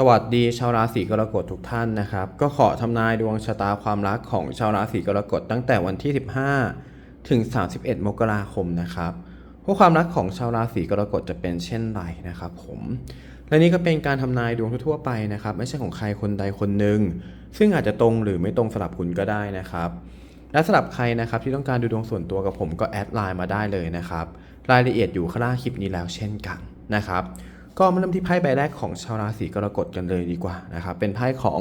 สวัสดีชาวราศีกรกฎทุกท่านนะครับ ก็ขอทำนายดวงชะตาความรักของชาวราศีกรกฎตั้งแต่วันที่ 15 ถึง 31 มกราคมนะครับพวกความรักของชาวราศีกรกฎจะเป็นเช่นไรนะครับ ผมและนี่ก็เป็นการทำนายดวงทั่วไปนะครับ ไม่ใช่ของใครคนใดคนหนึ่งซึ่งอาจจะตรงหรือไม่ตรงสลับคุณก็ได้นะครับและสำหรับใครนะครับที่ต้องการดูดวงส่วนตัวกับผมก็แอดไลน์มาได้เลยนะครับ รายละเอียดอยู่ข้างล่างคลิปนี้แล้วเช่นกันนะครับ ก็มาเริ่มที่ไพ่ใบแรกของชาวราศีกรกฎกันเลยดีกว่านะครับ เป็นไพ่ของ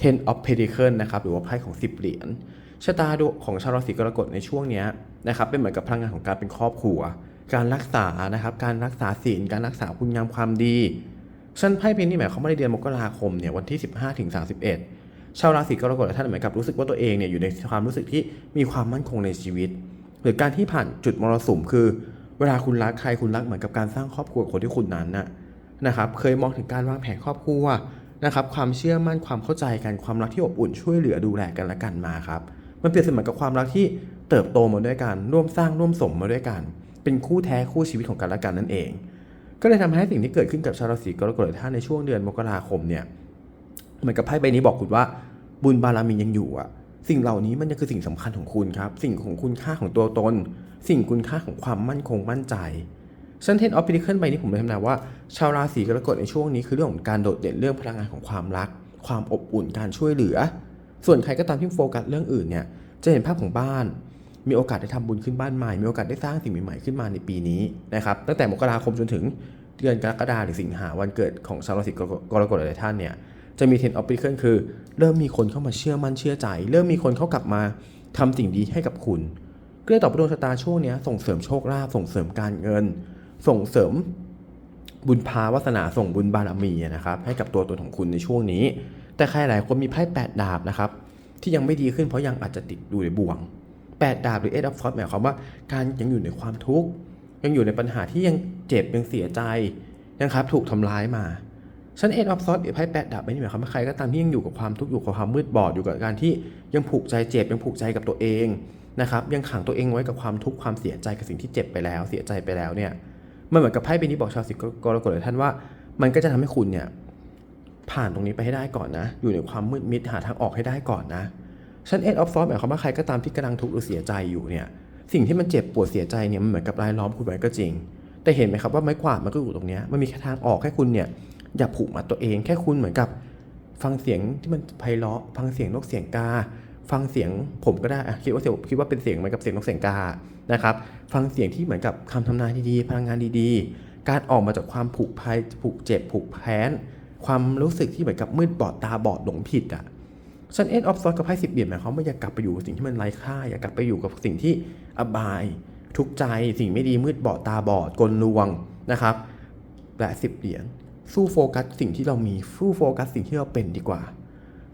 Ten of Pentacles นะครับ หรือว่าไพ่ของ 10 เหรียญ ชะตาดวงของชาวราศีกรกฎในช่วงนี้นะครับ เป็นเหมือนกับพลังงานของการเป็นครอบครัว การรักษา นะครับ การรักษาศีล การรักษาคุณงามความดีฉันไพ่เพนนี่หมายความว่าในเดือนมกราคมเนี่ยวันที่ 15ถึง31 ชาวราศีกรกฎท่านเหมือนกับรู้สึกว่าตัวเองเนี่ยอยู่ในความรู้สึกที่มีความมั่นคงในชีวิต หรือการที่ผ่านจุดมรสุมคือ เวลาคุณรักใครคุณรักเหมือนกับการสร้างครอบครัวคนที่คุณนั้นน่ะ นะครับเคยมองถึงการวางแผนครอบครัวนะครับความเชื่อมั่นความเข้าใจกันความรักที่อบอุ่นช่วยเหลือดูแลกันและกันมาครับมันเปรียบเสมือนกับความรักที่เติบโตมาด้วยกันร่วมสร้างร่วมสมมาด้วยกัน เป็นคู่แท้คู่ชีวิตของกันและกันนั่นเอง ก็เลยทำให้สิ่งที่เกิดขึ้นกับชาวราศีกรกฎท่านในช่วงเดือนมกราคมเนี่ยเหมือนกับไพ่ใบนี้บอกคุณว่า บุญบารมียังอยู่อะสิ่งเหล่านี้มันยังคือสิ่งสำคัญของคุณครับ สิ่งของคุณค่าของตัวตน สิ่งคุณค่าของความมั่นคงมั่นใจ ชันเทนออฟพิทิเคิลใบนี้ผมเลยทำนายว่า ชาวราศีกรกฎในช่วงนี้คือเรื่องของการโดดเด่นเรื่องพลังงานของความรัก ความอบอุ่นการช่วยเหลือ ส่วนใครก็ตามที่โฟกัสเรื่องอื่นเนี่ยจะเห็นภาพของบ้าน มีโอกาสได้ทำบุญขึ้นบ้านใหม่ มีโอกาสได้สร้างสิ่งใหม่ๆขึ้นมาในปีนี้นะครับตั้งแต่มกราคมจนถึงเดือนกรกฎาหรือสิงหาวันเกิดของชาวราศีกรกฎหลายท่านเนี่ยจะมีเทนออฟฟิเคิลคือเริ่มมีคนเข้ามาเชื่อมั่นเชื่อใจ เริ่มมีคนเข้ากลับมาทำสิ่งดีให้กับคุณเก็เลยตอบดวงชะตาช่วงนี้ส่งเสริมโชคลาภส่งเสริมการเงิน ส่งเสริมบุญพาวาสนาส่งบุญบารมีนะครับให้กับตัวตนของคุณในช่วงนี้ แต่ใครหลายคนมีไพ่แปดดาบนะครับที่ยังไม่ดีขึ้นเพราะยังอาจจะติดดูในบ่วงแปดดาบหรือเอ็ดออฟฟอร์หมายความว่าการยังอยู่ในความทุกข์ยังอยู่ในปัญหาที่ยังเจ็บยังเสียใจนะครับถูกทำร้ายมาฉันเอ็ดออฟซอสหรือไพ่แปดดาบไม่ได้หมายความว่าใครก็ตามที่ยังอยู่กับความทุกข์อยู่กับความมืดบอดอยู่กับการที่ยังผูกใจเจ็บยังผูกใจกับตัวเองนะครับยังขังตัวเองไว้กับความทุกข์ความเสียใจกับสิ่งที่เจ็บไปแล้วเสียใจไปแล้วเนี่ย มันเหมือนกับไพ่ใบนี้บอกชาวสิกรกฎเลยท่านว่า มันก็จะทำให้คุณเนี่ยผ่านตรงนี้ไปให้ได้ก่อนนะ อยู่ในความมืดมิดหาทางออกให้ได้ก่อนนะฉันเอ็ดออฟซอสหมายความว่าใครก็ตามที่กำลังทุกข์หรือเสียใจอยู่เนี่ย สิ่งที่มันเจ็บปวดเสียใจเนี่ยมันเหมือนกับรายล้อมคุณไว้ก็จริง แต่เห็นไหมครับว่าไม้กวาดมันก็อยู่ตรงนี้มันมีแค่ทางออกแค่คุณเนี่ยอย่าผูกมัดตัวเองแค่คุณเหมือนกับ ฟังเสียงที่มันไพเราะฟังเสียงนกเสียงกา ฟังเสียงผมก็ได้คิดว่าเสียงคิดว่าเป็นเสียงเหมือนกับเสียงนกเสียงกานะครับฟังเสียงที่เหมือนกับคำทำนายดีๆ พลังงานดีๆ การออกมาจากความผูกภัยผูกเจ็บผูกแพ้น ความรู้สึกที่เหมือนกับมืดบอดตาบอดหลงผิดอะชันเอ็นออฟซอสกับไพ่สิบเหรียญหมายความว่าอย่ากลับไปอยู่กับสิ่งที่มันไร้ค่า อย่ากลับไปอยู่กับสิ่งที่อบาย ทุกข์ใจสิ่งไม่ดีมืดบอดตาบอดกลลวงนะครับและสิบเหรียญสู้โฟกัสสิ่งที่เรามีสู้โฟกัสสิ่งที่เราเป็นดีกว่า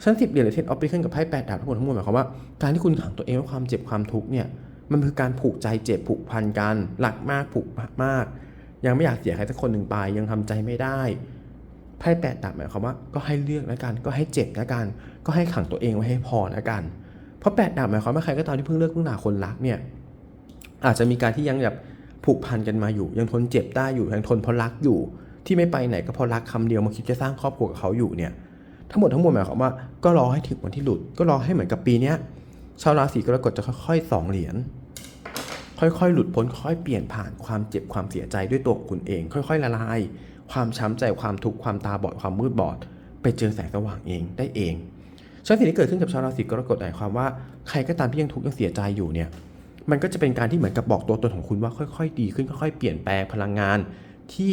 ชั้นสิบเหรียญหรือเทนออฟฟิเคิลกับไพ่แปดดาบทั้งหมดทั้งมวลหมายความว่าการที่คุณขังตัวเองด้วยความเจ็บความทุกข์เนี่ยมันคือการผูกใจเจ็บผูกพันกันหลักมากผูกมาก ยังไม่อยากเสียใครสักคนหนึ่งไป ยังทำใจไม่ได้ไพ่แปดดาบหมายความว่าก็ให้เลือกแล้วกันก็ให้เจ็บแล้วกัน ก็ให้ขังตัวเองไว้ให้พอแล้วกัน เพราะแปดดาบหมายความว่าใครก็ตามที่เพิ่งเลิกเพิ่งหนาคนรักเนี่ยอาจจะมีการที่ยังแบบผูกพันกันมาอยู่ ยังทนเจ็บได้อยู่ยังทนเพราะรักอยู่ ที่ไม่ไปไหนก็เพราะรักคำเดียวมาคิดจะสร้างครอบครัวกับเขาอยู่เนี่ย ทั้งหมดทั้งมวลหมายความว่าก็รอให้ถึงวันที่หลุด ก็รอให้เหมือนกับปีนี้ชาวราศีกรกฎจะค่อยๆสองเหรียญค่อยๆ หลุดพ้นค่อยเปลี่ยนผ่านความเจ็บความเสียใจด้วยตัวคุณเอง ค่อย ๆ ละลาย ความช้ำใจความทุกข์ความตาบอดความมืดบอด ไปเจอแสงสว่างเองได้เองช่วสิ่งที่เกิดขึ้นกับชาวราศีกรกฎหมายความว่าใครก็ตามที่ยังทุกข์ยังเสียใจอยู่เนี่ยมันก็จะเป็นการที่เหมือนกับบอกตัวตนของคุณว่าค่อย ๆ ดีขึ้นค่อย ๆ เปลี่ยนแปลงพลังงานที่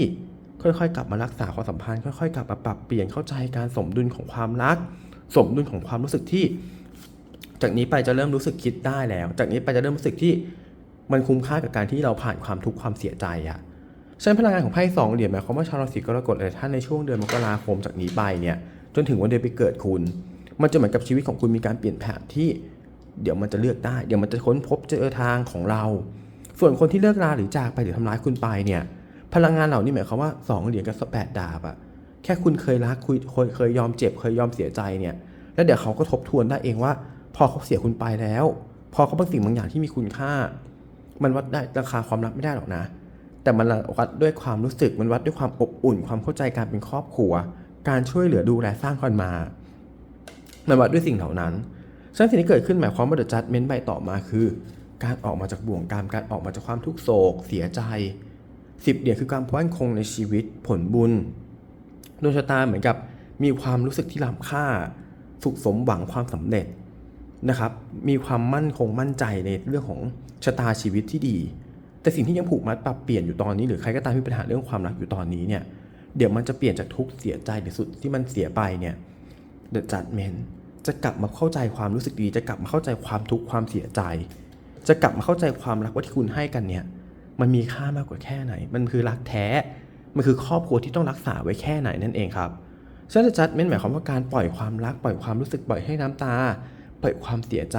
ค่อยๆ กลับมารักษาความสัมพันธ์ ค่อยๆ กลับมาปรับเปลี่ยนเข้าใจการสมดุลของความรัก สมดุลของความรู้สึกที่ จากนี้ไปจะเริ่มรู้สึกคิดได้แล้ว จากนี้ไปจะเริ่มรู้สึกที่มันคุ้มค่ากับการที่เราผ่านความทุกข์ความเสียใจอะฉะนั้นพลังงานของไพ่สองเหรียญหมายความว่าชาวราศีกรกฎเลยท่านในช่วงเดือนมกราคมจากนี้ไปเนี่ยจนถึงวันเดือนไปเกิดคุณ มันจะเหมือนกับชีวิตของคุณมีการเปลี่ยนแผนที่ เดี๋ยวมันจะเลือกได้ เดี๋ยวมันจะค้นพบเจอทางของเรา ส่วนคนที่เลิกราหรือจากไปหรือทำร้ายคุณไปเนี่ย พลังงานเหล่านี้หมายความว่า 2 เหรียญกับแปดดาบอะแค่คุณเคยรักคุยเคยเคยยอมเจ็บเคยยอมเสียใจเนี่ย แล้วเดี๋ยวเขาก็ทบทวนได้เองว่า พอเขาเสียคุณไปแล้ว พอเขาบางสิ่งบางอย่างที่มีคุณค่า มันวัดได้ราคาความรักไม่ได้หรอกนะ แต่มันวัดด้วยความรู้สึกมันวัดด้วยความอบอุ่น ความเข้าใจการเป็นครอบครัว การช่วยเหลือดูแลสร้างกันมามันวัดด้วยสิ่งเหล่านั้นฉะนั้นสิ่งที่เกิดขึ้นหมายความว่า the judgment ใบต่อมาคือ การออกมาจากบ่วงกรรมการออกมาจากความทุกโศก เสียใจ สิบเหรียคือความมั่นคงในชีวิตผลบุญดวงชะตาเหมือนกับมีความรู้สึกที่ล้ำค่า สุขสมหวังความสำเร็จนะครับ มีความมั่นคงมั่นใจในเรื่องของชะตาชีวิตที่ดี แต่สิ่งที่ยังผูกมัดปรับเปลี่ยนอยู่ตอนนี้หรือใครก็ตามที่มีปัญหาเรื่องความรักอยู่ตอนนี้เนี่ยเดี๋ยวมันจะเปลี่ยนจากทุกข์เสียใจหรือสุดที่มันเสียไปเนี่ย The Judgment จะกลับมาเข้าใจความรู้สึกดี จะกลับมาเข้าใจความทุกข์ความเสียใจ จะกลับมาเข้าใจความรักว่าที่คุณให้กันเนี่ย มันมีค่ามากกว่าแค่ไหน มันคือรักแท้ มันคือครอบครัวที่ต้องรักษาไว้แค่ไหนนั่นเองครับฉะนั้นจัดเมนหมายความว่าการปล่อยความรัก ปล่อยความรู้สึกปล่อยให้น้ำตา ปล่อยความเสียใจ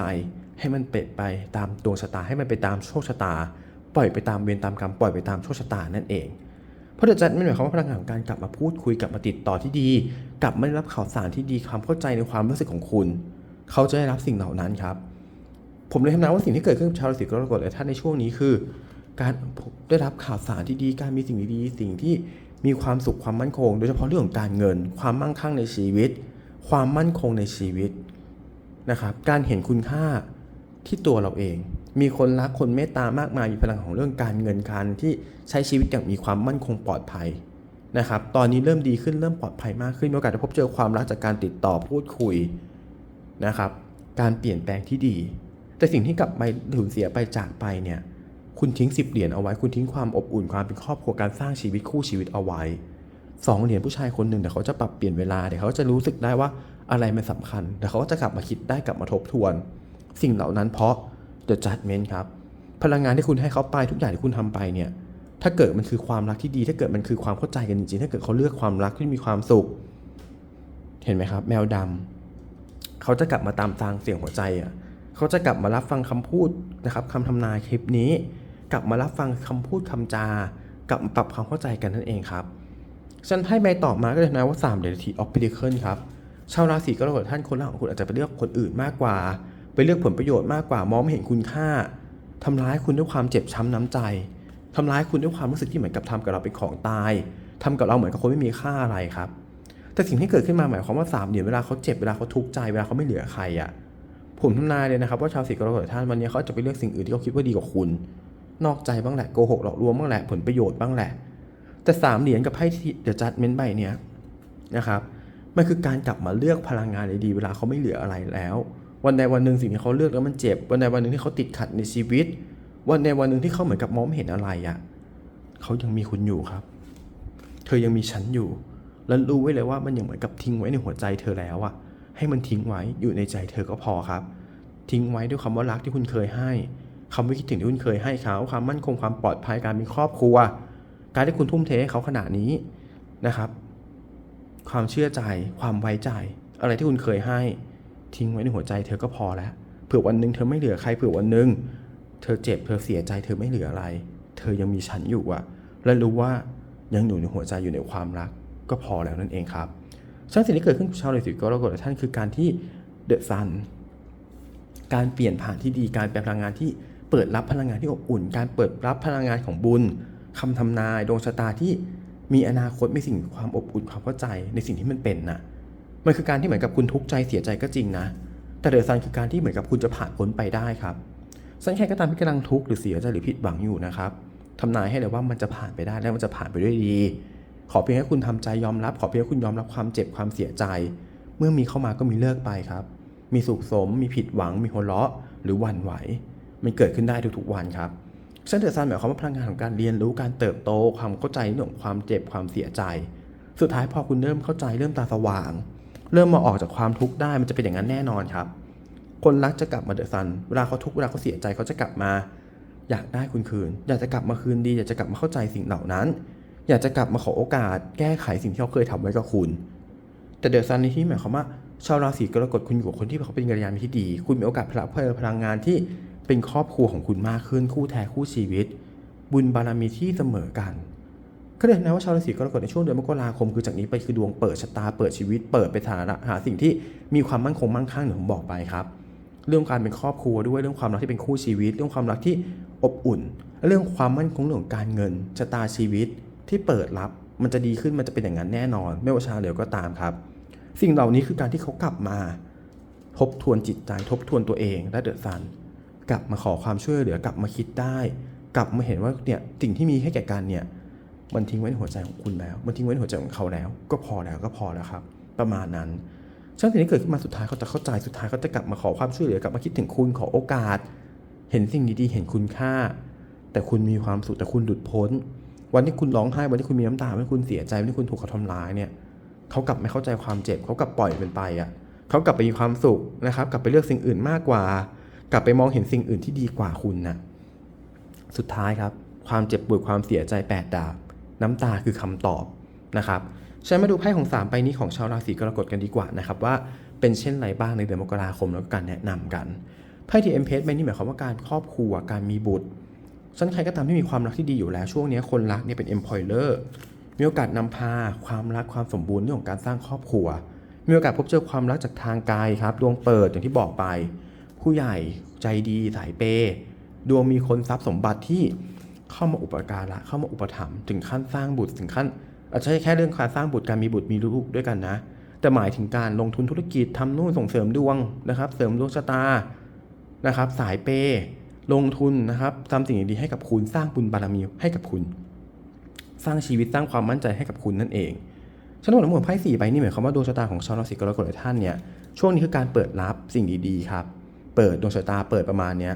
ให้มันเป็นไปตามดวงชะตาให้มันไปตามโชคชะตา ปล่อยไปตามเวรตามกรรมปล่อยไปตามโชคชะตานั่นเองเพราะเดอะจัดไม่หมายความว่าพลังงานของการกลับมาพูดคุยกลับมาติดต่อที่ดี กลับมาได้รับข่าวสารที่ดีความเข้าใจในความรู้สึกของคุณ เขาจะได้รับสิ่งเหล่านั้นครับ ผมเลยทำนายว่าสิ่งที่เกิดขึ้นกับชาวราศีกรกฎและท่านในช่วงนี้คือ การได้รับข่าวสารที่ดี การมีสิ่งดีๆ สิ่งที่มีความสุขความมั่นคง โดยเฉพาะเรื่องของการเงิน ความมั่งคั่งในชีวิต ความมั่นคงในชีวิตนะครับ การเห็นคุณค่าที่ตัวเราเอง มีคนรักคนเมตตามากมาย มีพลังของเรื่องการเงินการที่ใช้ชีวิตอย่างมีความมั่นคงปลอดภัยนะครับ ตอนนี้เริ่มดีขึ้นเริ่มปลอดภัยมากขึ้นมีโอกาสจะพบเจอความรักจากการติดต่อพูดคุยนะครับ การเปลี่ยนแปลงที่ดี แต่สิ่งที่กลับไปสูญเสียไปจากไปเนี่ย คุณทิ้งสิบเหรียญเอาไว้ คุณทิ้งความอบอุ่นความเป็นครอบครัวการสร้างชีวิตคู่ชีวิตเอาไว้สองเหรียญผู้ชายคนหนึ่งเดี๋ยวเขาจะปรับเปลี่ยนเวลาเดี๋ยวเขาจะรู้สึกได้ว่าอะไรมันสำคัญเดี๋ยวเขาก็จะกลับมาคิดได้กลับมาทบทวน สิ่งเหล่านั้นเพราะ the judgment ครับ พลังงานที่คุณให้เขาไปทุกอย่างที่คุณทำไปเนี่ย ถ้าเกิดมันคือความรักที่ดี ถ้าเกิดมันคือความเข้าใจกันจริงๆ ถ้าเกิดเขาเลือกความรักที่มีความสุข เห็นไหมครับ แมวดำเขาจะกลับมาตามทางเสียงหัวใจอะ เขาจะกลับมารับฟังคำพูดนะครับคำทำนายคลิปนี้ กลับมารับฟังคำพูดคำจา กลับปรับความเข้าใจกันนั่นเองครับฉันให้ใบตอบมาก็เลยนะว่า3เดลิทีออฟพิเดเคิลครับชาวราศีกรกฎท่านคนแรกของคุณอาจจะไปเลือกคนอื่นมากกว่า ไปเลือกผลประโยชน์มากกว่ามองไม่เห็นคุณค่าทำร้ายคุณด้วยความเจ็บช้ำน้ำใจทำร้ายคุณด้วยความรู้สึกที่เหมือนกับทำกับเราเป็นของตายทำกับเราเหมือนกับคนไม่มีค่าอะไรครับ แต่สิ่งที่เกิดขึ้นมาหมายความว่าสามเดือนเวลาเขาเจ็บเวลาเขาทุกข์ใจเวลาเขาไม่เหลือใครอะผมทำนายเลยนะครับว่าชาวราศีกรกฎท่านวันนี้เขาจะไปเลือกสิ่งอื่นที่เขาคิดว่าดีกว่าคุณ นอกใจบ้างแหละโกหกหลอกลวงบ้างแหละผลประโยชน์บ้างแหละ แต่สามเหรียญกับไพ่เดอะจัดเมนใบเนี้ยนะครับมันคือการกลับมาเลือกพลังงานดีๆเวลาเขาไม่เหลืออะไรแล้ว วันใดวันหนึ่งสิ่งที่เขาเลือกแล้วมันเจ็บ วันใดวันหนึ่งที่เขาติดขัดในชีวิต วันใดวันหนึ่งที่เขาเหมือนกับมองไม่เห็นอะไรอะ่ะเขายังมีคุณอยู่ครับ เธอยังมีฉันอยู่ แล้วรู้ไว้เลยว่ามันยังเหมือนกับทิ้งไว้ในหัวใจเธอแล้วอะให้มันทิ้งไว้อยู่ในใจเธอก็พอครับ ทิ้งไว้ด้วยคำว่ารักที่คุณเคยให้ คำว่าคิดถึงที่คุณเคยให้เขาความมั่นคงความปลอดภัยการมีครอบครัว การที่คุณทุ่มเทให้เขาขนาดนี้นะครับ ความเชื่อใจ ความไว้ใจ อะไรที่คุณเคยให้ ทิ้งไว้ในหัวใจเธอก็พอแล้วเผื่อวันหนึ่งเธอไม่เหลือใครเผื่อวันหนึ่งเธอเจ็บเธอเสียใจ เธอไม่เหลืออะไร เธอยังมีฉันอยู่อะและรู้ว่ายังอยู่ในหัวใจอยู่ในความรัก ก็พอแล้วนั่นเองครับซึ่งสิ่งที่เกิดขึ้นกับชาวราศีกรกฎท่านคือการที่เดอะซันการเปลี่ยนผ่านที่ดีการแปลพลังงานที่ เปิดรับพลังงานที่อบอุ่น การเปิดรับพลังงานของบุญคำทำนายดวงชะตาที่มีอนาคตมีสิ่งความอบอุ่นความเข้าใจในสิ่งที่มันเป็นนะมันคือการที่เหมือนกับคุณทุกข์ใจเสียใจก็จริงนะ แต่เดอะซันคือการที่เหมือนกับคุณจะผ่านพ้นไปได้ครับสังใครก็ตามที่กำลังทุกข์หรือเสียใจหรือผิดหวังอยู่นะครับทำนายให้เลยว่ามันจะผ่านไปได้และมันจะผ่านไปด้วยดี ขอเพียงให้คุณทำใจยอมรับ ขอเพียงให้คุณยอมรับความเจ็บความเสียใจ เมื่อมีเข้ามาก็มีเลิกไปครับ มีสุขสม มีผิดหวัง มีหัวเราะ หรือหวั่นไหว มันเกิดขึ้นได้ทุกๆวันครับเส้นเดอร์ซันหมายความว่าพลังงานของการเรียนรู้การเติบโต ความเข้าใจเรื่องความเจ็บความเสียใจ สุดท้ายพอคุณเริ่มเข้าใจเริ่มตาสว่าง เริ่มมาออกจากความทุกข์ได้มันจะเป็นอย่างนั้นแน่นอนครับ คนรักจะกลับมาเดอะซันเวลาเขาทุกข์เวลาเขาเสียใจเขาจะกลับมา อยากได้คุณคืน อยากจะกลับมาคืนดี อยากจะกลับมาเข้าใจสิ่งเหล่านั้น อยากจะกลับมาขอโอกาส แก้ไขสิ่งที่เขาเคยทำไว้กับคุณ แต่เดอะซันในที่หมายความว่าชาวราศีกรกฎคุณอยู่กับคนที่เขาเป็นกัลยาณมิตรที่ดี คุณมีโอกาสพลังเพลิพลังงานที่ เป็นครอบครัวของคุณมากขึ้นคู่แท้คู่ชีวิต บุญบารมีที่เสมอกันก็เลยนะว่าชาวราศีกรกฎในช่วงเดือนมกราคมคือจากนี้ไปคือดวงเปิดชะตาเปิดชีวิต เปิดไปฐานะหาสิ่งที่มีความมั่นคงมั่งคั่งอย่างผมบอกไปครับ เรื่องการเป็นครอบครัวด้วยเรื่องความรักที่เป็นคู่ชีวิต เรื่องความรักที่อบอุ่น เรื่องความมั่นคงเรื่องการเงินชะตาชีวิตที่เปิดรับมันจะดีขึ้นมันจะเป็นอย่างนั้นแน่นอน ไม่ว่าชาเหลวก็ตามครับ สิ่งเหล่านี้คือการที่เขากลับมา ทบทวนจิตใจทบทวนตัวเองและเดือะซัน กลับมาขอความช่วยเหลือกลับมาคิดได้ กลับมาเห็นว่าเนี่ยสิ่งที่มีให้แก่กันเนี่ยมันทิ้งไว้ในหัวใจของคุณแล้ว มันทิ้งไว้ในหัวใจของเขาแล้ว ก็พอแล้วก็พอแล้วครับ ประมาณนั้นฉะนั้นสิ่งที่เกิดขึ้นมาสุดท้ายเขาจะเข้าใจสุดท้ายเขาจะกลับมาขอความช่วยเหลือกลับมาคิดถึงคุณขอโอกาส เห็นสิ่งดีๆ เห็นคุณค่า แต่คุณมีความสุขแต่คุณหลุดพ้น วันที่คุณร้องไห้วันที่คุณมีน้ำตาวันที่คุณเสียใจวันที่คุณถูกเขาทำร้ายเนี่ยเขากลับไม่เข้าใจความเจ็บเขากลับปล่อยมันไปอะเขากลับไปมีความสุขนะครับ กลับไปเลือกสิ่งอื่นมากกว่า กลับไปมองเห็นสิ่งอื่นที่ดีกว่าคุณน่ะสุดท้ายครับ ความเจ็บปวดความเสียใจแปดดาบ น้ำตาคือคำตอบนะครับฉันมาดูไพ่ของ 3 ใบนี้ของชาวราศีกรกฎกันดีกว่านะครับว่าเป็นเช่นไรบ้างในเดือนมกราคมแล้วก็การแนะนำกันไพ่ที่เอ็มเพสใบนี้หมายความว่าการครอบครัวการมีบุตรฉันใครก็ตามที่มีความรักที่ดีอยู่แล้ว ช่วงนี้คนรักเนี่ยเป็น employer มีโอกาสนำพาความรักความสมบูรณ์เรื่องของการสร้างครอบครัว มีโอกาสพบเจอความรักจากทางกายครับดวงเปิดอย่างที่บอกไป ผู้ใหญ่ใจดีสายเปย์ดวงมีคนทรัพย์สมบัติที่เข้ามาอุปการะเข้ามาอุปถัมภ์ถึงขั้นสร้างบุตรถึงขั้นอาจจะใช่แค่เรื่องการสร้างบุตรการมีบุตรมีลูกด้วยกันนะ แต่หมายถึงการลงทุนธุรกิจทำนู่นส่งเสริมดวงนะครับ เสริมดวงชะตานะครับ สายเปย์ลงทุนนะครับทำสิ่งดีให้กับคุณสร้างบุญบารมีให้กับคุณ สร้างชีวิตสร้างความมั่นใจให้กับคุณนั่นเองฉันบอกทั้งหมดไพ่สี่ใบนี่หมายความว่าดวงชะตาของชาวราศีกรกฎหลายท่านเนี่ยช่วงนี้คือการเปิดรับสิ่งดีๆครับ เปิดดวงชะตาเปิดประมาณเนี้ย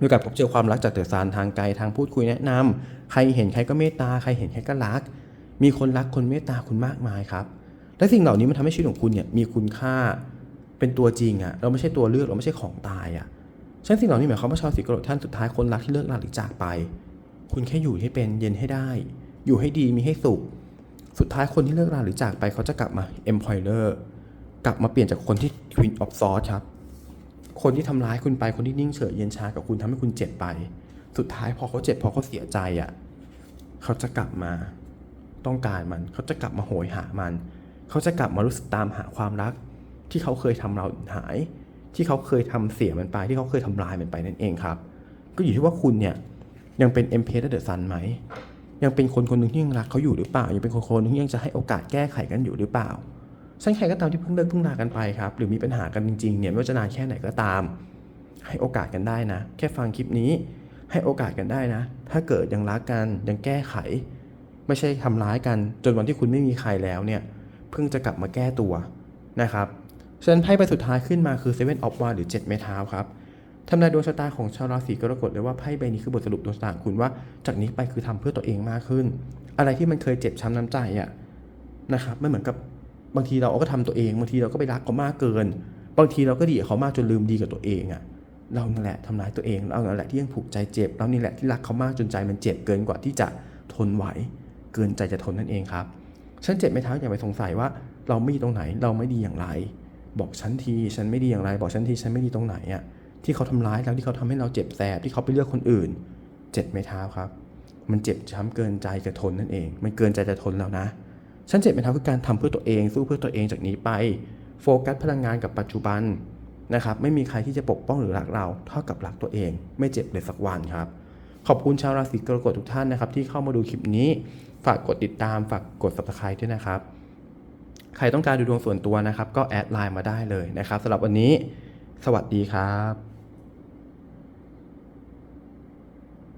ด้วยกับพบเจอความรักจากเดือดซานทางไกลทางพูดคุยแนะนำใครเห็นใครก็เมตตาใครเห็นใครก็รัก มีคนรักคนเมตตาคุณมากมายครับ และสิ่งเหล่านี้มันทำให้ชีวิตของคุณเนี่ยมีคุณค่าเป็นตัวจริงอะเราไม่ใช่ตัวเลือกเราไม่ใช่ของตายอะฉะนั้นสิ่งเหล่านี้หมายความว่าชาวราศีกรกฎท่านสุดท้ายคนรักที่เลิกลาหรือจากไป คุณแค่อยู่ให้เป็นเย็นให้ได้ อยู่ให้ดีมีให้สุข สุดท้ายคนที่เลิกราหรือจากไปเขาจะกลับมา employer กลับมาเปลี่ยนจากคนที่ queen of swords ครับ คนที่ทำร้ายคุณไปคนที่นิ่งเฉยเย็นชากับคุณทำให้คุณเจ็บไป สุดท้ายพอเขาเจ็บพอเขาเสียใจอะเขาจะกลับมาต้องการมัน เขาจะกลับมาโหยหามัน เขาจะกลับมารู้สึกตามหาความรัก ที่เขาเคยทำเราหาย ที่เขาเคยทำเสียมันไป ที่เขาเคยทำลายมันไปนั่นเองครับ ก็อยู่ที่ว่าคุณเนี่ยยังเป็น m p และเดอะซันไหมยังเป็นคนคนหนึ่งที่ยังรักเขาอยู่หรือเปล่า ยังเป็นคนคนหนึ่งที่ยังจะให้โอกาสแก้ไขกันอยู่หรือเปล่า ฉันใครก็ตามที่เพิ่งเลิกเพิ่งลากันไปครับ หรือมีปัญหากันจริงๆเนี่ยไม่ว่าจะนานแค่ไหนก็ตาม ให้โอกาสกันได้นะ แค่ฟังคลิปนี้ ให้โอกาสกันได้นะ ถ้าเกิดยังรักกันยังแก้ไข ไม่ใช่ทำร้ายกัน จนวันที่คุณไม่มีใครแล้วเนี่ยเพิ่งจะกลับมาแก้ตัวนะครับฉะนั้นไพ่ใบสุดท้ายขึ้นมาคือ Seven of w a n d หรือ7ไม้เท้าครับทำนายดวงชะตาของชาวราศีกรกฎเลยว่าไพ่ใบนี้คือบทสรุปดวงชะตาคุณว่าจากนี้ไปคือทำเพื่อตัวเองมากขึ้น อะไรที่มันเคยเจ็บช้ำน้ำใจอะนะครับไม่เหมือนกับ บางทีเราก็ทำตัวเอง บางทีเราก็ไปรักเขามากเกิน บางทีเราก็ดีกับเขามากจนลืมดีกับตัวเองอะเรานั่นแหละทำร้ายตัวเองเรานั่นแหละที่ยังผูกใจเจ็บเรานี่แหละที่รักเขามากจนใจมันเจ็บเกินกว่าที่จะทนไหว เกินใจจะทนนั่นเองครับ ฉันเจ็บไม่เท้าอย่าไปสงสัยว่า เราไม่ดีตรงไหนเราไม่ดีอย่างไร บอกฉันทีฉันไม่ดีอย่างไร บอกฉันทีฉันไม่ดีตรงไหนอะที่เขาทำร้ายเราที่เขาทำให้เราเจ็บแสบที่เขาไปเลือกคนอื่น เจ็บไม่เท้าครับ มันเจ็บช้ำเกินใจจะทนนั่นเอง มันเกินใจจะทนแล้วนะ ฉันเจ็บไม่เท้าคือการทำเพื่อตัวเองสู้เพื่อตัวเองจากนี้ไป โฟกัสพลังงานกับปัจจุบันนะครับ ไม่มีใครที่จะปกป้องหรือรักเราเท่ากับรักตัวเอง ไม่เจ็บเลยสักวันครับ ขอบคุณชาวราศีกรกฎทุกท่านนะครับ ที่เข้ามาดูคลิปนี้ ฝากกดติดตาม ฝากกด subscribe ด้วยนะครับ ใครต้องการดูดวงส่วนตัวนะครับ ก็แอดไลน์มาได้เลยนะครับสำหรับวันนี้ สวัสดีครับ